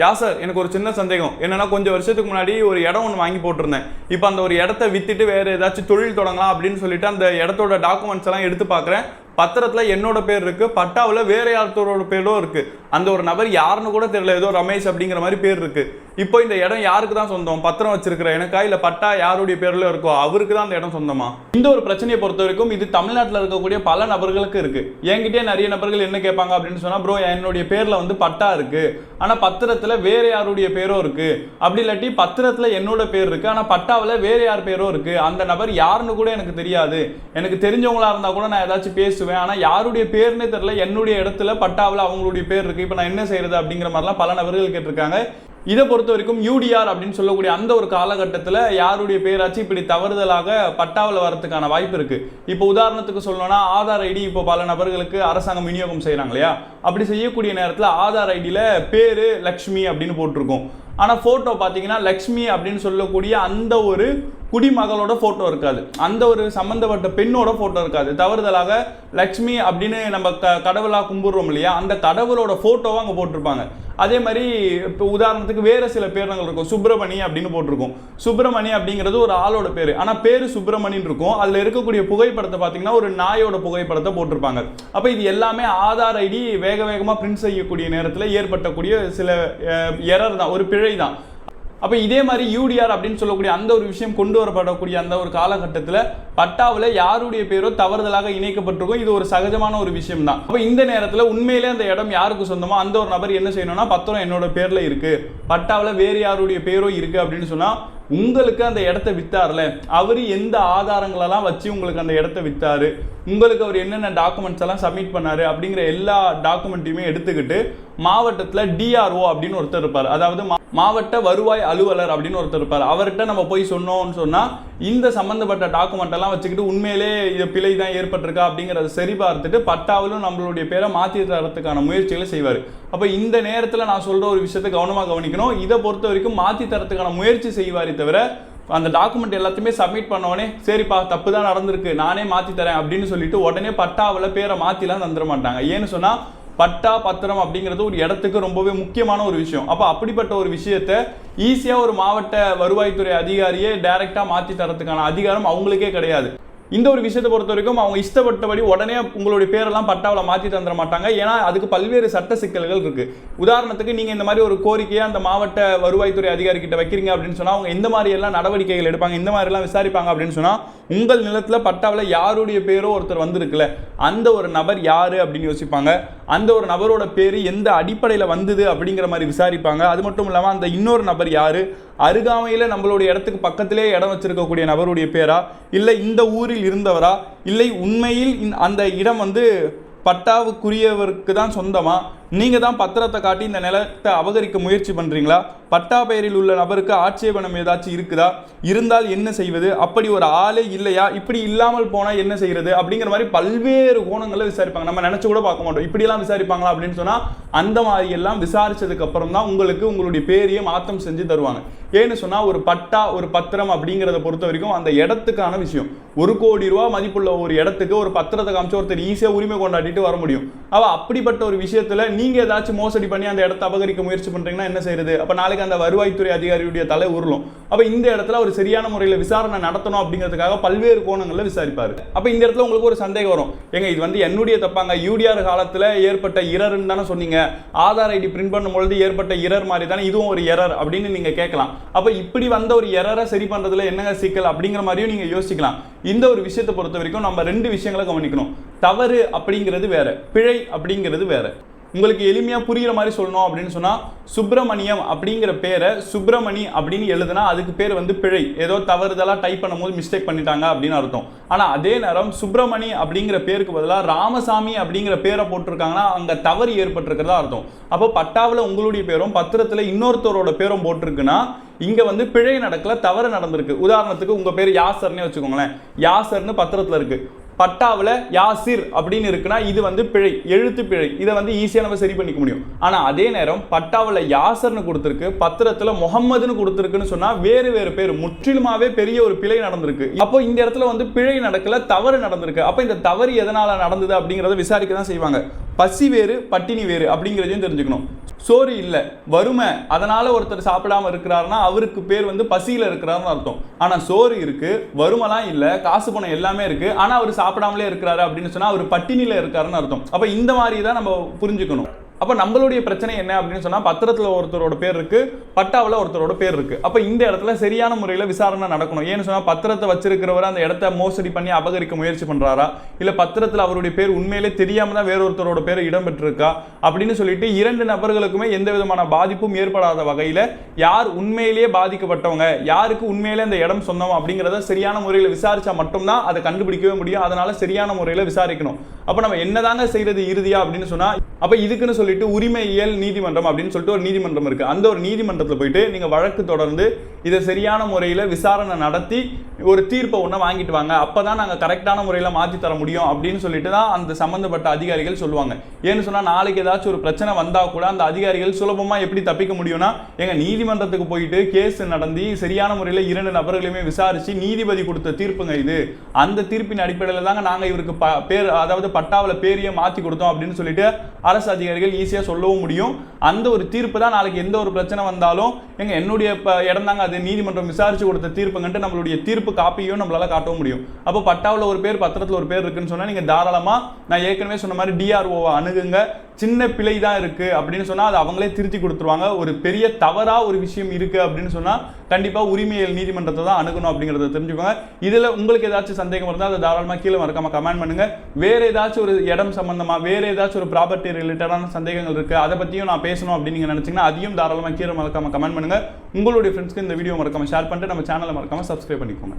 யா sir எனக்கு ஒரு சின்ன சந்தேகம். என்னன்னா கொஞ்சம் வருஷத்துக்கு முன்னாடி ஒரு இடம் ஒன்று வாங்கி போட்டிருந்தேன். இப்போ அந்த ஒரு இடத்த வித்துட்டு வேறு ஏதாச்சும் தொழில் தொடங்கலாம் அப்படின்னு சொல்லிட்டு அந்த இடத்தோட டாக்குமெண்ட்ஸ் எல்லாம் எடுத்து பார்க்குறேன் பத்திரத்தில் என்னோட பேர் இருக்கு பட்டாவில் வேற யார்த்தோட பேரும் இருக்கு. அந்த ஒரு நபர் யாருன்னு கூட தெரியல ஏதோ ரமேஷ் அப்படிங்கிற மாதிரி பேர் இருக்கு. இப்போ இந்த இடம் யாருக்கு தான் சொந்தம்? பத்திரம் வச்சிருக்கிற எனக்கா? இல்லை பட்டா யாருடைய பேரில் இருக்கோ அவருக்கு தான் அந்த இடம் சொந்தமா? இந்த ஒரு பிரச்சனையை பொறுத்த வரைக்கும் இது தமிழ்நாட்டில் இருக்கக்கூடிய பல நபர்களுக்கு இருக்கு. என்கிட்டயே நிறைய நபர்கள் என்ன கேட்பாங்க அப்படின்னு சொன்னால் ப்ரோ என்னுடைய பேரில் வந்து பட்டா இருக்கு. ஆனால் பத்திரத்தில் வேற யாருடைய பேரும் இருக்கு? அப்படி இல்லாட்டி பத்திரத்தில் என்னோட பேர் இருக்கு. ஆனால் பட்டாவில் வேற யார் பேரும் இருக்கு? அந்த நபர் யாருன்னு கூட எனக்கு தெரியாது. எனக்கு தெரிஞ்சவங்களா இருந்தால் கூட நான் ஏதாச்சும் பேசுவேன். ஆனா யாருடைய பேர்னே தெரியல. என்னுடைய இடத்துல பட்டாவில் அவங்களுடைய பேர் இருக்கு. இப்போ நான் என்ன செய்யறது அப்படிங்கிற மாதிரிலாம் பல நபர்கள் கேட்டிருக்காங்க. இதை பொறுத்த வரைக்கும் யூடிஆர் அப்படின்னு சொல்லக்கூடிய அந்த ஒரு காலகட்டத்தில் யாருடைய பேராச்சும் இப்படி தவறுதலாக பட்டாவில் வரதுக்கான வாய்ப்பு இருக்கு. இப்போ உதாரணத்துக்கு சொல்லணும்னா ஆதார் ஐடி இப்போ பல நபர்களுக்கு அரசாங்கம் விநியோகம் செய்கிறாங்க இல்லையா? அப்படி செய்யக்கூடிய நேரத்தில் ஆதார் ஐடியில் பேர் லக்ஷ்மி அப்படின்னு போட்டிருக்கோம். ஆனால் ஃபோட்டோ பார்த்தீங்கன்னா லக்ஷ்மி அப்படின்னு சொல்லக்கூடிய அந்த ஒரு குடிமகளோட ஃபோட்டோ இருக்காது. அந்த ஒரு சம்மந்தப்பட்ட பெண்ணோட ஃபோட்டோ இருக்காது. தவறுதலாக லக்ஷ்மி அப்படின்னு நம்ம க கடவுளாக கும்பிடுறோம் இல்லையா? அந்த கடவுளோட ஃபோட்டோவை அங்கே போட்டிருப்பாங்க. அதே மாதிரி இப்போ உதாரணத்துக்கு வேறு சில பேர்கள் இருக்கும். சுப்பிரமணி அப்படின்னு போட்டிருக்கோம். சுப்பிரமணி அப்படிங்கிறது ஒரு ஆளோட பேர். ஆனால் பேர் சுப்பிரமணின்னு இருக்கும். அதில் இருக்கக்கூடிய புகைப்படத்தை பார்த்தீங்கன்னா ஒரு நாயோட புகைப்படத்தை போட்டிருப்பாங்க. அப்போ இது எல்லாமே ஆதார் ஐடி வேக வேகமாக பிரிண்ட் செய்யக்கூடிய நேரத்தில் ஏற்பட்டக்கூடிய சில எரர் தான். ஒரு பிழை தான். அப்போ இதே மாதிரி யூடிஆர் அப்படின்னு சொல்லக்கூடிய அந்த ஒரு விஷயம் கொண்டு வரப்படக்கூடிய அந்த ஒரு காலகட்டத்தில் பட்டாவில் யாருடைய பேரோ தவறுதலாக இணைக்கப்பட்டிருக்கும் இது ஒரு சகஜமான ஒரு விஷயம் தான் அப்போ இந்த நேரத்தில் உண்மையிலே அந்த இடம் யாருக்கு சொந்தமோ அந்த ஒரு நபர் என்ன செய்யணும்னா பத்திரம் என்னோட பேரில் இருக்குது பட்டாவில் வேறு யாருடைய பேரோ இருக்குது அப்படின்னு சொன்னால் உங்களுக்கு அந்த இடத்த வித்தார்ல. அவர் எந்த ஆதாரங்களெல்லாம் வச்சு உங்களுக்கு அந்த இடத்த விற்றாரு உங்களுக்கு அவர் என்னென்ன டாக்குமெண்ட்ஸ் எல்லாம் சப்மிட் பண்ணாரு? அப்படிங்கிற எல்லா டாக்குமெண்ட்டையுமே எடுத்துக்கிட்டு மாவட்டத்தில் டிஆர்ஓ அப்படின்னு ஒருத்தர் இருப்பார். அதாவது மா- மாவட்ட வருவாய் அலுவலர் அப்படின்னு ஒருத்தர் இருப்பார். அவர்கிட்ட நம்ம போய் சொன்னோம்னு சொன்னால் இந்த சம்மந்தப்பட்ட டாக்குமெண்ட் எல்லாம் வச்சுக்கிட்டு உண்மையிலே இது பிழை தான் ஏற்பட்டிருக்கா அப்படிங்கிறத சரி பார்த்துட்டு பட்டாவிலும் நம்மளுடைய பேரை மாற்றி தரத்துக்கான முயற்சிகளை செய்வார். அப்போ இந்த நேரத்தில் நான் சொல்கிற ஒரு விஷயத்தை கவனமாக கவனிக்கணும். இதை பொறுத்த வரைக்கும் மாற்றி தரத்துக்கான முயற்சி செய்வாரே தவிர அந்த டாக்குமெண்ட் எல்லாத்தையுமே சப்மிட் பண்ணோடனே சரிப்பா தப்பு தான் நடந்திருக்கு நானே மாற்றி தரேன் அப்படின்னு சொல்லிட்டு உடனே பட்டாவில் பேரை மாற்றிலாம் தந்துட மாட்டாங்க. ஏன்னு சொன்னால் பட்டா பத்திரம் அப்படிங்கிறது ஒரு இடத்துக்கு ரொம்பவே முக்கியமான ஒரு விஷயம். அப்போ அப்படிப்பட்ட ஒரு விஷயத்த ஈஸியாக ஒரு மாவட்ட வருவாய்த்துறை அதிகாரியே டைரெக்டாக மாற்றி தரத்துக்கான அதிகாரம் அவங்களுக்கே கிடையாது. இந்த ஒரு விஷயத்தை பொறுத்த வரைக்கும் அவங்க இஷ்டப்பட்டபடி உடனே உங்களுடைய பேரெல்லாம் பட்டாவில் மாற்றி தந்துட மாட்டாங்க. ஏன்னா அதுக்கு பல்வேறு சட்ட சிக்கல்கள் இருக்குது உதாரணத்துக்கு நீங்கள் இந்த மாதிரி ஒரு கோரிக்கையை அந்த மாவட்ட வருவாய்த்துறை அதிகாரிகிட்ட வைக்கிறீங்க அப்படின்னு சொன்னால் அவங்க இந்த மாதிரி எல்லாம் நடவடிக்கைகள் எடுப்பாங்க இந்த மாதிரி எல்லாம் விசாரிப்பாங்க அப்படின்னு சொன்னால் உங்கள் நிலத்தில் பட்டாவில் யாருடைய பேரோ ஒருத்தர் வந்திருக்குல்ல அந்த ஒரு நபர் யார் அப்படின்னு யோசிப்பாங்க. அந்த ஒரு நபரோட பேர் எந்த அடிப்படையில் வந்தது அப்படிங்கிற மாதிரி விசாரிப்பாங்க. அது மட்டும் இல்லாமல் அந்த இன்னொரு நபர் யார்? அருகாமையில் நம்மளுடைய இடத்துக்கு பக்கத்திலே இடம் வச்சிருக்கக்கூடிய நபருடைய பேரா? இல்லை இந்த ஊரில் இருந்தவரா? இல்லை உண்மையில் அந்த இடம் வந்து பட்டாவுக்குரியவருக்கு தான் சொந்தமா? நீங்கள் தான் பத்திரத்தை காட்டி இந்த நிலத்தை அபகரிக்க முயற்சி பண்ணுறீங்களா பட்டா பெயரில் உள்ள நபருக்கு ஆட்சேபணம் ஏதாச்சும் இருக்குதா? இருந்தால் என்ன செய்வது? அப்படி ஒரு ஆளே இல்லையா? இப்படி இல்லாமல் போனால் என்ன செய்கிறது அப்படிங்கிற மாதிரி பல்வேறு கோணங்களை விசாரிப்பாங்க. நம்ம நினச்சி கூட பார்க்க மாட்டோம். இப்படியெல்லாம் விசாரிப்பாங்களா அப்படின்னு சொன்னால் அந்த மாதிரி எல்லாம் விசாரிச்சதுக்கு அப்புறம் தான் உங்களுக்கு உங்களுடைய பேரையே மாற்றம் செஞ்சு தருவாங்க. ஏன்னு சொன்னால் ஒரு பட்டா ஒரு பத்திரம் அப்படிங்கிறத பொறுத்த வரைக்கும் அந்த இடத்துக்கான விஷயம். ஒரு கோடி ரூபா மதிப்புள்ள ஒரு இடத்துக்கு ஒரு பத்திரத்தை காமிச்சு ஒருத்தர் ஈஸியாக உரிமை கொண்டாடிட்டு வர முடியும். அவள் அப்படிப்பட்ட ஒரு விஷயத்தில் நீங்கள் ஏதாச்சும் மோசடி பண்ணி அந்த இடத்த அபகரிக்க முயற்சி பண்ணுறீங்கன்னா என்ன செய்யுது அப்போ நாளைக்கு அந்த வருவாய்த்துறை அதிகாரியுடைய தலை உருளும் அப்போ இந்த இடத்துல ஒரு சரியான முறையில் விசாரணை நடத்தணும் அப்படிங்கிறதுக்காக பல்வேறு கோணங்களில் விசாரிப்பார். அப்போ இந்த இடத்துல உங்களுக்கு ஒரு சந்தேகம் வரும். ஏங்க இது வந்து என்னுடைய தப்பாங்க. யூடிஆர் காலத்தில் ஏற்பட்ட இரர்ன்னு தானே சொன்னீங்க. ஆதார் ஐடி பிரிண்ட் பண்ணும்பொழுது ஏற்பட்ட இரர் மாதிரி தானே? இதுவும் ஒரு எரர் அப்படின்னு நீங்கள் கேட்கலாம். அப்போ இப்படி வந்த ஒரு எரரை சரி பண்ணுறதுல என்னங்க சிக்கல் அப்படிங்கிற மாதிரியும் நீங்கள் யோசிக்கலாம். இந்த ஒரு விஷயத்தை பொறுத்த வரைக்கும் நம்ம ரெண்டு விஷயங்களை கவனிக்கணும். தவறு அப்படிங்கிறது வேற. பிழை அப்படிங்கிறது வேற. உங்களுக்கு எளிமையாக புரிகிற மாதிரி சொல்லணும் அப்படின்னு சொன்னால் சுப்பிரமணியம் அப்படிங்கிற பேரை சுப்பிரமணி அப்படின்னு எழுதுனா அதுக்கு பேர் வந்து பிழை. ஏதோ தவறுதலாக டைப் பண்ணும்போது மிஸ்டேக் பண்ணிட்டாங்க அப்படின்னு அர்த்தம். ஆனால் அதே நேரம் சுப்பிரமணி அப்படிங்கிற பேருக்கு பதிலாக ராமசாமி அப்படிங்கிற பேரை போட்டிருக்காங்கன்னா அங்கே தவறு ஏற்பட்டிருக்கிறதா அர்த்தம். அப்போ பட்டாவில் உங்களுடைய பேரும் பத்திரத்தில் இன்னொருத்தரோட பேரும் போட்டிருக்குன்னா இங்கே வந்து பிழை நடக்கல தவறு நடந்திருக்கு. உதாரணத்துக்கு உங்கள் பேர் யாசர்னே வச்சுக்கோங்களேன். யாசர்னு பத்திரத்தில் இருக்குது பட்டாவில் யாசிர் அப்படின்னு இருக்குன்னா இது வந்து பிழை எழுத்து பிழை. இதை வந்து ஈஸியாக நம்ம சரி பண்ணிக்க முடியும். ஆனால் அதே நேரம் பட்டாவில் யாசர்னு கொடுத்துருக்கு பத்திரத்தில் முகம்மதுன்னு கொடுத்துருக்குன்னு சொன்னால் வேறு வேறு பேர். முற்றிலுமாவே பெரிய ஒரு பிழை நடந்திருக்கு. அப்போ இந்த இடத்துல வந்து பிழை நடக்கல தவறு நடந்திருக்கு. அப்போ இந்த தவறு எதனால் நடந்தது அப்படிங்கிறத விசாரிக்க தான் செய்வாங்க. பசி வேறு பட்டினி வேறு அப்படிங்கிறதையும் தெரிஞ்சுக்கணும். சோறு இல்லை வறுமை அதனால் ஒருத்தர் சாப்பிடாம இருக்கிறாருன்னா அவருக்கு பேர் வந்து பசியில் இருக்கிறாருன்னு அர்த்தம். ஆனால் சோறு இருக்குது வறுமைலாம் இல்லை காசு பணம் எல்லாமே இருக்குது ஆனால் அவர் சாப்பிடாமலே இருக்கிறாரு அப்படின்னு சொன்னால் அவர் பட்டினியில் இருக்காருன்னு அர்த்தம். அப்போ இந்த மாதிரி தான் நம்ம புரிஞ்சுக்கணும். அப்ப நம்மளுடைய பிரச்சனை என்ன அப்படின்னு சொன்னா பத்திரத்துல ஒருத்தரோட பேர் இருக்கு பட்டாவில் ஒருத்தரோட பேர் இருக்கு. அப்ப இந்த இடத்துல சரியான முறையில் விசாரணை நடக்கணும். ஏன்னு சொன்னா பத்திரத்தை வச்சிருக்கிறவர் அந்த இடத்த மோசடி பண்ணி அபகரிக்க முயற்சி பண்றாரா? இல்ல பத்திரத்துல அவருடைய பேர் உண்மையிலே தெரியாம தான் வேற ஒருத்தரோட பேர் இடம்பெற்றிருக்கா? அப்படின்னு சொல்லிட்டு இரண்டு நபர்களுக்குமே எந்த விதமான பாதிப்பும் ஏற்படாத வகையில யார் உண்மையிலேயே பாதிக்கப்பட்டவங்க யாருக்கு உண்மையிலே அந்த இடம் சொந்தம் அப்படிங்கிறத சரியான முறையில் விசாரிச்சா மட்டும்தான் அதை கண்டுபிடிக்கவே முடியும். அதனால சரியான முறையில் விசாரிக்கணும். அப்ப நம்ம என்னதாங்க செய்கிறது இறுதியா அப்படின்னு சொன்னா அப்ப இதுக்குன்னு சொல்லிட்டு உரிமையியல் நீதிமன்றம் அப்படின்னு சொல்லிட்டு ஒரு நீதிமன்றம் இருக்கு. அந்த ஒரு நீதிமன்றத்தில் போயிட்டு நீங்க வழக்கு தொடர்ந்து இதை சரியான முறையில் விசாரணை நடத்தி ஒரு தீர்ப்பை ஒன்று வாங்கிட்டு வாங்க. அப்பதான் நாங்க கரெக்டான முறையில் மாற்றி தர முடியும் அப்படின்னு சொல்லிட்டு தான் அந்த சம்பந்தப்பட்ட அதிகாரிகள் சொல்லுவாங்க. ஏன்னு சொன்னா நாளைக்கு ஏதாச்சும் ஒரு பிரச்சனை வந்தா கூட அந்த அதிகாரிகள் சுலபமா எப்படி தப்பிக்க முடியும்னா எங்க நீதிமன்றத்துக்கு போயிட்டு கேஸ் நடந்து சரியான முறையில் இரண்டு நபர்களையுமே விசாரிச்சு நீதிபதி கொடுத்த தீர்ப்புங்க இது. அந்த தீர்ப்பின் அடிப்படையில் தாங்க நாங்க இவருக்கு ப- பேர் அதாவது பட்டாவில் பேரையே மாற்றி கொடுத்தோம் அப்படின்னு சொல்லிட்டு அரசு அதிகாரிகள் ஈஸியாக சொல்லவும் முடியும். அந்த ஒரு தீர்ப்பு தான் நாளைக்கு எந்த ஒரு பிரச்சனை வந்தாலும் எங்கள் என்னுடைய இடம் தாங்க அது. நீதிமன்றம் விசாரித்து கொடுத்த தீர்ப்புங்கன்ட்டு நம்மளுடைய தீர்ப்பு காப்பியும் நம்மளால் காட்டவும் முடியும். அப்போ பட்டாவில் ஒரு பேர் பத்திரத்தில் ஒரு பேர் இருக்குன்னு சொன்னால் நீங்கள் தாராளமாக நான் ஏற்கனவே சொன்ன மாதிரி டிஆர்ஓவை அணுகுங்க. சின்ன பிழை தான் இருக்குது அப்படின்னு சொன்னால் அது அவங்களே திருத்தி கொடுத்துருவாங்க. ஒரு பெரிய தவறாக ஒரு விஷயம் இருக்குது அப்படின்னு சொன்னால் கண்டிப்பாக உரிமையல் நீதிமன்றத்தை தான் அணுகணும் அப்படிங்கிறத தெரிஞ்சுக்கோங்க. இதில் உங்களுக்கு ஏதாச்சும் சந்தேகம் இருந்தால் அதை தாராளமாக கீழே மறக்காம கமெண்ட் பண்ணுங்க. வேறு ஏதாச்சும் ஒரு இடம் சம்மந்தமாக வேறு ஏதாச்சும் ஒரு ப்ராப்பர்ட்டி ரிலேட்டடான சந்தேகங்கள் இருக்குது அதை பற்றியும் நான் பேசணும் அப்படின்னு நீங்கள் நினச்சிங்கன்னா அதையும் தாராளமாக கீழே மறக்காம கமெண்ட் பண்ணுங்கள் உங்களுடைய ஃப்ரெண்ட்ஸ்க்கு இந்த வீடியோ மறக்காம ஷேர் பண்ணிட்டு நம்ம சேனலை மறக்காமல் சப்ஸ்கிரைப் பண்ணிக்கோங்க.